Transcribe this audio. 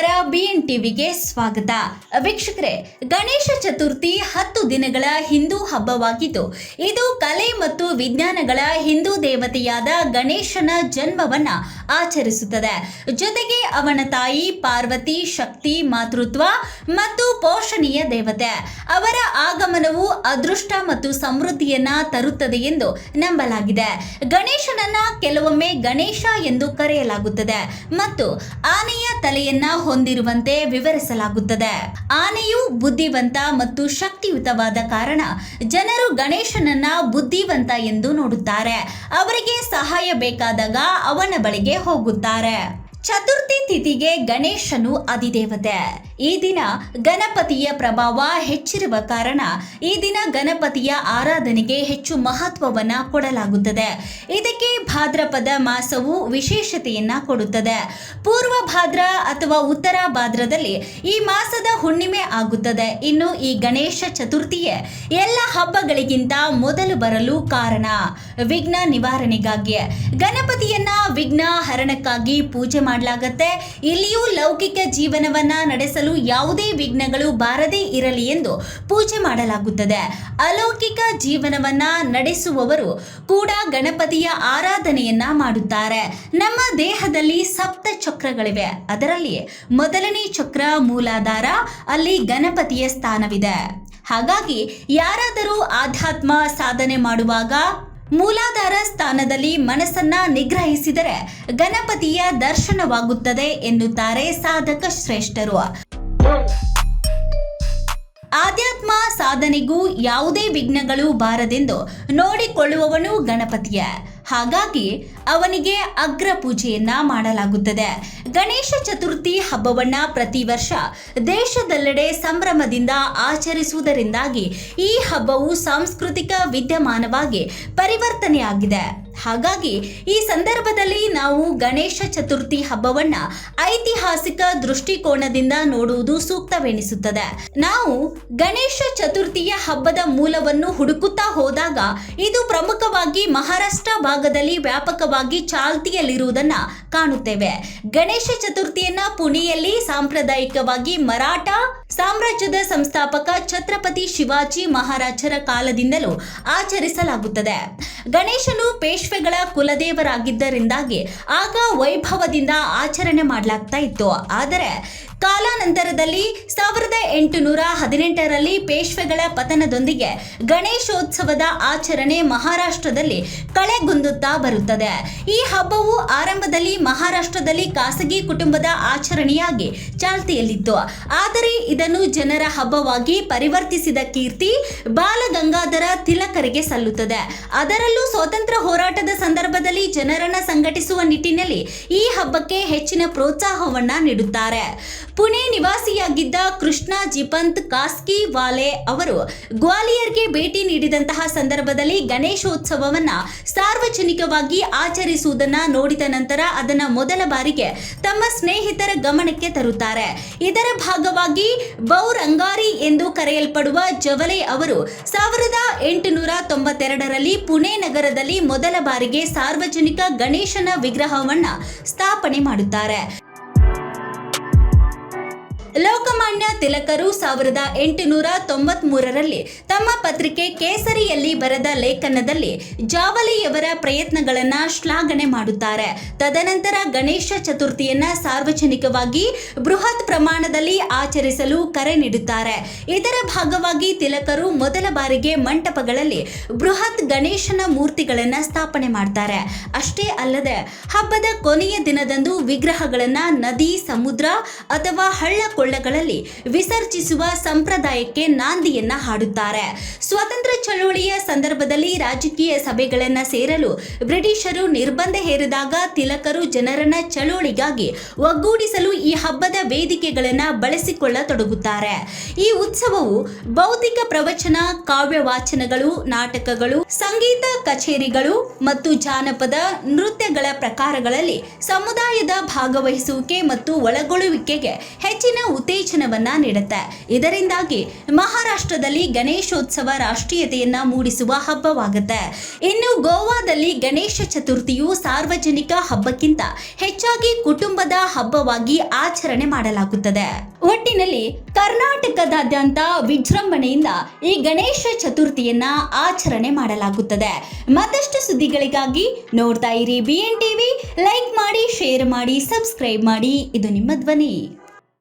ನಮಸ್ಕಾರ ಬಿಎನ್ ಟಿವಿಗೆ ಸ್ವಾಗತ. ವೀಕ್ಷಕರೇ, ಗಣೇಶ ಚತುರ್ಥಿ ಹತ್ತು ದಿನಗಳ ಹಿಂದೂ ಹಬ್ಬವಾಗಿದ್ದು, ಇದು ಕಲೆ ಮತ್ತು ವಿಜ್ಞಾನಗಳ ಹಿಂದೂ ದೇವತೆಯಾದ ಗಣೇಶನ ಜನ್ಮವನ್ನ ಆಚರಿಸುತ್ತದೆ. ಜೊತೆಗೆ ಅವನ ತಾಯಿ ಪಾರ್ವತಿ ಶಕ್ತಿ ಮಾತೃತ್ವ ಮತ್ತು ಪೋಷಣೀಯ ದೇವತೆ. ಅವರ ಆಗಮನವು ಅದೃಷ್ಟ ಮತ್ತು ಸಮೃದ್ಧಿಯನ್ನ ತರುತ್ತದೆ ಎಂದು ನಂಬಲಾಗಿದೆ. ಗಣೇಶನನ್ನ ಕೆಲವೊಮ್ಮೆ ಗಣೇಶ ಎಂದು ಕರೆಯಲಾಗುತ್ತದೆ ಮತ್ತು ಆನೆಯ ತಲೆಯನ್ನ ಹೊಂದಿರುವಂತೆ ವಿವರಿಸಲಾಗುತ್ತದೆ. ಆನೆಯು ಬುದ್ಧಿವಂತ ಮತ್ತು ಶಕ್ತಿಯುತವಾದ ಕಾರಣ ಜನರು ಗಣೇಶನನ್ನ ಬುದ್ಧಿವಂತ ಎಂದು ನೋಡುತ್ತಾರೆ. ಅವರಿಗೆ ಸಹಾಯ ಬೇಕಾದಾಗ ಅವನ ಬಳಿಗೆ ಹೋಗುತ್ತಾರೆ. ಚತುರ್ಥಿ ತಿಥಿಗೆ ಗಣೇಶನು ಅಧಿದೇವತೆ. ಈ ದಿನ ಗಣಪತಿಯ ಪ್ರಭಾವ ಹೆಚ್ಚಿರುವ ಕಾರಣ ಈ ದಿನ ಗಣಪತಿಯ ಆರಾಧನೆಗೆ ಹೆಚ್ಚು ಮಹತ್ವವನ್ನ ಕೊಡಲಾಗುತ್ತದೆ. ಇದಕ್ಕೆ ಭಾದ್ರಪದ ಮಾಸವು ವಿಶೇಷತೆಯನ್ನ ಕೊಡುತ್ತದೆ. ಪೂರ್ವ ಭಾದ್ರ ಅಥವಾ ಉತ್ತರ ಭಾದ್ರದಲ್ಲಿ ಈ ಮಾಸದ ಹುಣ್ಣಿಮೆ ಆಗುತ್ತದೆ. ಇನ್ನು ಈ ಗಣೇಶ ಚತುರ್ಥಿಯೇ ಎಲ್ಲ ಹಬ್ಬಗಳಿಗಿಂತ ಮೊದಲು ಬರಲು ಕಾರಣ. ವಿಘ್ನ ನಿವಾರಣೆಗಾಗಿ ಗಣಪತಿಯನ್ನ ವಿಘ್ನ ಹರಣಕ್ಕಾಗಿ ಪೂಜೆ ಮಾಡಲಾಗತ್ತೆ. ಇಲ್ಲಿಯೂ ಲೌಕಿಕ ಜೀವನವನ್ನ ನಡೆಸಲು ಯಾವುದೇ ವಿಘ್ನಗಳು ಬಾರದೇ ಇರಲಿ ಎಂದು ಪೂಜೆ ಮಾಡಲಾಗುತ್ತದೆ. ಅಲೌಕಿಕ ಜೀವನವನ್ನ ನಡೆಸುವವರು ಕೂಡ ಗಣಪತಿಯ ಆರಾಧನೆಯನ್ನ ಮಾಡುತ್ತಾರೆ. ನಮ್ಮ ದೇಹದಲ್ಲಿ ಸಪ್ತ ಚಕ್ರಗಳಿವೆ. ಅದರಲ್ಲಿ ಮೊದಲನೇ ಚಕ್ರ ಮೂಲಾಧಾರ, ಅಲ್ಲಿ ಗಣಪತಿಯ ಸ್ಥಾನವಿದೆ. ಹಾಗಾಗಿ ಯಾರಾದರೂ ಆಧ್ಯಾತ್ಮ ಸಾಧನೆ ಮಾಡುವಾಗ ಮೂಲಾಧಾರ ಸ್ಥಾನದಲ್ಲಿ ಮನಸ್ಸನ್ನ ನಿಗ್ರಹಿಸಿದರೆ ಗಣಪತಿಯ ದರ್ಶನವಾಗುತ್ತದೆ ಎನ್ನುತ್ತಾರೆ ಸಾಧಕ ಶ್ರೇಷ್ಠರು. ಆಧ್ಯಾತ್ಮ ಸಾಧನೆಗೂ ಯಾವುದೇ ವಿಘ್ನಗಳು ಬಾರದೆಂದು ನೋಡಿಕೊಳ್ಳುವವನು ಗಣಪತಿಯ. ಹಾಗಾಗಿ ಅವನಿಗೆ ಅಗ್ರ ಪೂಜೆಯನ್ನ ಮಾಡಲಾಗುತ್ತದೆ. ಗಣೇಶ ಚತುರ್ಥಿ ಹಬ್ಬವನ್ನ ಪ್ರತಿ ವರ್ಷ ದೇಶದೆಲ್ಲೆಡೆ ಸಂಭ್ರಮದಿಂದ ಆಚರಿಸುವುದರಿಂದಾಗಿ ಈ ಹಬ್ಬವು ಸಾಂಸ್ಕೃತಿಕ ವಿದ್ಯಮಾನವಾಗಿ ಪರಿವರ್ತನೆಯಾಗಿದೆ. ಹಾಗಾಗಿ ಈ ಸಂದರ್ಭದಲ್ಲಿ ನಾವು ಗಣೇಶ ಚತುರ್ಥಿ ಹಬ್ಬವನ್ನ ಐತಿಹಾಸಿಕ ದೃಷ್ಟಿಕೋನದಿಂದ ನೋಡುವುದು ಸೂಕ್ತವೆನಿಸುತ್ತದೆ. ನಾವು ಗಣೇಶ ಚತುರ್ಥಿಯ ಹಬ್ಬದ ಮೂಲವನ್ನು ಹುಡುಕುತ್ತಾ ಹೋದಾಗ ಇದು ಪ್ರಮುಖವಾಗಿ ಮಹಾರಾಷ್ಟ್ರ ಭಾಗದಲ್ಲಿ ವ್ಯಾಪಕವಾಗಿ ಚಾಲ್ತಿಯಲ್ಲಿರುವುದನ್ನ ಕಾಣುತ್ತೇವೆ. ಗಣೇಶ ಚತುರ್ಥಿಯನ್ನ ಪುಣೆಯಲ್ಲಿ ಸಾಂಪ್ರದಾಯಿಕವಾಗಿ ಮರಾಠ ಸಾಮ್ರಾಜ್ಯದ ಸಂಸ್ಥಾಪಕ ಛತ್ರಪತಿ ಶಿವಾಜಿ ಮಹಾರಾಜರ ಕಾಲದಿಂದಲೂ ಆಚರಿಸಲಾಗುತ್ತದೆ. ಗಣೇಶನು ಪೇಶ್ವೆಗಳ ಕುಲದೇವರಾಗಿದ್ದರಿಂದಾಗಿ ಆಗ ವೈಭವದಿಂದ ಆಚರಣೆ ಮಾಡಲಾಗ್ತಾ ಇತ್ತು. ಆದರೆ ಕಾಲಾನಂತರದಲ್ಲಿ ಸಾವಿರದ ಎಂಟುನೂರ ಹದಿನೆಂಟರಲ್ಲಿ ಪೇಶ್ವೆಗಳ ಪತನದೊಂದಿಗೆ ಗಣೇಶೋತ್ಸವದ ಆಚರಣೆ ಮಹಾರಾಷ್ಟ್ರದಲ್ಲಿ ಕಳೆಗುಂದುತ್ತಾ ಬರುತ್ತದೆ. ಈ ಹಬ್ಬವು ಆರಂಭದಲ್ಲಿ ಮಹಾರಾಷ್ಟ್ರದಲ್ಲಿ ಖಾಸಗಿ ಕುಟುಂಬದ ಆಚರಣೆಯಾಗಿ ಚಾಲ್ತಿಯಲ್ಲಿತ್ತು. ಆದರೆ ಇದನ್ನು ಜನರ ಹಬ್ಬವಾಗಿ ಪರಿವರ್ತಿಸಿದ ಕೀರ್ತಿ ಬಾಲಗಂಗಾಧರ ತಿಲಕರಿಗೆ ಸಲ್ಲುತ್ತದೆ. ಅದರಲ್ಲೂ ಸ್ವಾತಂತ್ರ್ಯ ಹೋರಾಟದ ಸಂದರ್ಭದಲ್ಲಿ ಜನರನ್ನ ಸಂಘಟಿಸುವ ನಿಟ್ಟಿನಲ್ಲಿ ಈ ಹಬ್ಬಕ್ಕೆ ಹೆಚ್ಚಿನ ಪ್ರೋತ್ಸಾಹವನ್ನ ನೀಡುತ್ತಾರೆ. ಪುಣೆ ನಿವಾಸಿಯಾಗಿದ್ದ ಕೃಷ್ಣ ಜಿಪಂತ್ ಕಾಸ್ಕಿ ವಾಲೆ ಅವರು ಗ್ವಾಲಿಯರ್ಗೆ ಭೇಟಿ ನೀಡಿದಂತಹ ಸಂದರ್ಭದಲ್ಲಿ ಗಣೇಶೋತ್ಸವವನ್ನು ಸಾರ್ವಜನಿಕವಾಗಿ ಆಚರಿಸುವುದನ್ನ ನೋಡಿದ ನಂತರ ಅದನ್ನು ಮೊದಲ ಬಾರಿಗೆ ತಮ್ಮ ಸ್ನೇಹಿತರ ಗಮನಕ್ಕೆ ತರುತ್ತಾರೆ. ಇದರ ಭಾಗವಾಗಿ ಬೌರಂಗಾರಿ ಎಂದು ಕರೆಯಲ್ಪಡುವ ಜವಲೆ ಅವರು ಸಾವಿರದ ಎಂಟುನೂರ ತೊಂಬತ್ತೆರಡರಲ್ಲಿ ಪುಣೆ ನಗರದಲ್ಲಿ ಮೊದಲ ಬಾರಿಗೆ ಸಾರ್ವಜನಿಕ ಗಣೇಶನ ವಿಗ್ರಹವನ್ನ ಸ್ಥಾಪನೆ ಮಾಡುತ್ತಾರೆ. ಲೋಕಮಾನ್ಯ ತಿಲಕರು ಸಾವಿರದ ಎಂಟುನೂರ ತೊಂಬತ್ ಮೂರರಲ್ಲಿ ತಮ್ಮ ಪತ್ರಿಕೆ ಕೇಸರಿಯಲ್ಲಿ ಬರೆದ ಲೇಖನದಲ್ಲಿ ಜಾವಲಿಯವರ ಪ್ರಯತ್ನಗಳನ್ನ ಶ್ಲಾಘನೆ ಮಾಡುತ್ತಾರೆ. ತದನಂತರ ಗಣೇಶ ಚತುರ್ಥಿಯನ್ನ ಸಾರ್ವಜನಿಕವಾಗಿ ಬೃಹತ್ ಪ್ರಮಾಣದಲ್ಲಿ ಆಚರಿಸಲು ಕರೆ ನೀಡುತ್ತಾರೆ. ಇದರ ಭಾಗವಾಗಿ ತಿಲಕರು ಮೊದಲ ಬಾರಿಗೆ ಮಂಟಪಗಳಲ್ಲಿ ಬೃಹತ್ ಗಣೇಶನ ಮೂರ್ತಿಗಳನ್ನ ಸ್ಥಾಪನೆ ಮಾಡ್ತಾರೆ. ಅಷ್ಟೇ ಅಲ್ಲದೆ ಹಬ್ಬದ ಕೊನೆಯ ದಿನದಂದು ವಿಗ್ರಹಗಳನ್ನ ನದಿ, ಸಮುದ್ರ ಅಥವಾ ಹಳ್ಳ ಕೊಳ್ಳಗಳಲ್ಲಿ ವಿಸರ್ಜಿಸುವ ಸಂಪ್ರದಾಯಕ್ಕೆ ನಾಂದಿಯನ್ನ ಹಾಡುತ್ತಾರೆ. ಸ್ವಾತಂತ್ರ್ಯ ಚಳವಳಿಯ ಸಂದರ್ಭದಲ್ಲಿ ರಾಜಕೀಯ ಸಭೆಗಳನ್ನ ಸೇರಲು ಬ್ರಿಟಿಷರು ನಿರ್ಬಂಧ ಹೇರಿದಾಗ ತಿಲಕರು ಜನರನ್ನ ಚಳವಳಿಗಾಗಿ ಒಗ್ಗೂಡಿಸಲು ಈ ಹಬ್ಬದ ವೇದಿಕೆಗಳನ್ನ ಬಳಸಿಕೊಳ್ಳತೊಡಗುತ್ತಾರೆ. ಈ ಉತ್ಸವವು ಬೌದ್ಧಿಕ ಪ್ರವಚನ ಕಾವ್ಯ ವಾಚನಗಳು ನಾಟಕಗಳು, ಸಂಗೀತ ಕಚೇರಿಗಳು ಮತ್ತು ಜಾನಪದ ನೃತ್ಯಗಳ ಪ್ರಕಾರಗಳಲ್ಲಿ ಸಮುದಾಯದ ಭಾಗವಹಿಸುವಿಕೆ ಮತ್ತು ಒಳಗೊಳ್ಳುವಿಕೆಗೆ ಹೆಚ್ಚಿನ ಉತ್ತೇಜನವನ್ನ ನೀಡುತ್ತೆ. ಇದರಿಂದಾಗಿ ಮಹಾರಾಷ್ಟ್ರದಲ್ಲಿ ಗಣೇಶೋತ್ಸವ ರಾಷ್ಟ್ರೀಯತೆಯನ್ನ ಮೂಡಿಸುವ ಹಬ್ಬವಾಗುತ್ತೆ. ಇನ್ನು ಗೋವಾದಲ್ಲಿ ಗಣೇಶ ಚತುರ್ಥಿಯು ಸಾರ್ವಜನಿಕ ಹಬ್ಬಕ್ಕಿಂತ ಹೆಚ್ಚಾಗಿ ಕುಟುಂಬದ ಹಬ್ಬವಾಗಿ ಆಚರಣೆ ಮಾಡಲಾಗುತ್ತದೆ. ಒಟ್ಟಿನಲ್ಲಿ ಕರ್ನಾಟಕದಾದ್ಯಂತ ವಿಜೃಂಭಣೆಯಿಂದ ಈ ಗಣೇಶ ಚತುರ್ಥಿಯನ್ನ ಆಚರಣೆ ಮಾಡಲಾಗುತ್ತದೆ. ಮತ್ತಷ್ಟು ಸುದ್ದಿಗಳಿಗಾಗಿ ನೋಡ್ತಾ ಇರಿ ಬಿ ಎನ್ ಟಿವಿ ಲೈಕ್ ಮಾಡಿ ಶೇರ್ ಮಾಡಿ ಸಬ್ಸ್ಕ್ರೈಬ್ ಮಾಡಿ. ಇದು ನಿಮ್ಮ ಧ್ವನಿ.